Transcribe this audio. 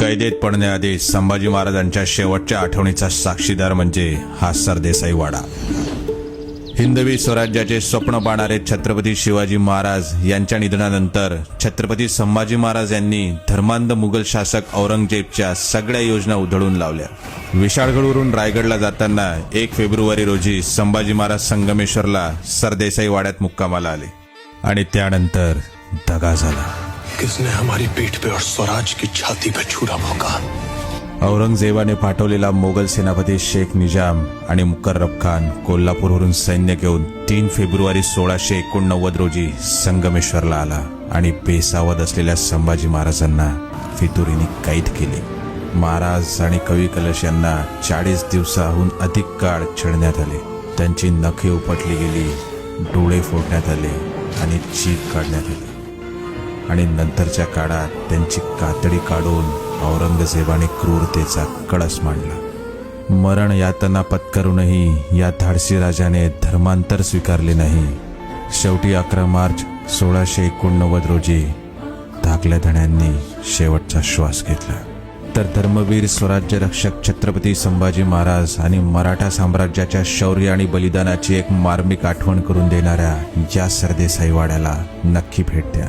कैदेत पडण्याआधी संभाजी महाराजांच्या शेवटच्या आठवणीचा साक्षीदार म्हणजे हा सरदेसाई वाडा. हिंदवी स्वराज्याचे स्वप्न पाहणारे छत्रपती शिवाजी महाराज यांच्या निधनानंतर छत्रपती संभाजी महाराज यांनी धर्मांध मुघल शासक औरंगजेबच्या सगळ्या योजना उधळून लावल्या. विशाळगडवरून रायगडला जाताना एक फेब्रुवारी रोजी संभाजी महाराज संगमेश्वरला सरदेसाई वाड्यात मुक्कामाला आले आणि त्यानंतर दगा झाला. किसने हमारी पीठ पे और स्वराज की छाती पे छुरा भोंका? औरंगजेबाने पाठवलेला मोगल सेनापती शेख निजाम आणि मुकर्रब खान कोल्हापूरवरून सैन्य घेऊन तीन फेब्रुवारी सोळाशे एकोणनव्वद रोजी संगमेश्वरला आला आणि बेसावत असलेल्या संभाजी महाराजांना फितुरीने कैद केले. महाराज आणि कवी कलश यांना चाळीस दिवसाहून अधिक काळ छेडण्यात आले. त्यांची नखे उपटली गेली डोळे फोडण्यात आले आणि चीक काढण्यात आली. आणि नंतरच्या काळात त्यांची कातडी काढून औरंगजेबाने क्रूरतेचा कळस मांडला. मरण यातना पत्करूनही या धाडसी राजाने धर्मांतर स्वीकारले नाही. शेवटी अकरा मार्च सोळाशे एकोणनव्वद रोजी धाकल्या धण्यांनी शेवटचा श्वास घेतला. तर धर्मवीर स्वराज्य रक्षक छत्रपती संभाजी महाराज आणि मराठा साम्राज्याच्या शौर्य आणि बलिदानाची एक मार्मिक आठवण करून देणाऱ्या या सरदेसाई वाड्याला नक्की भेट द्या.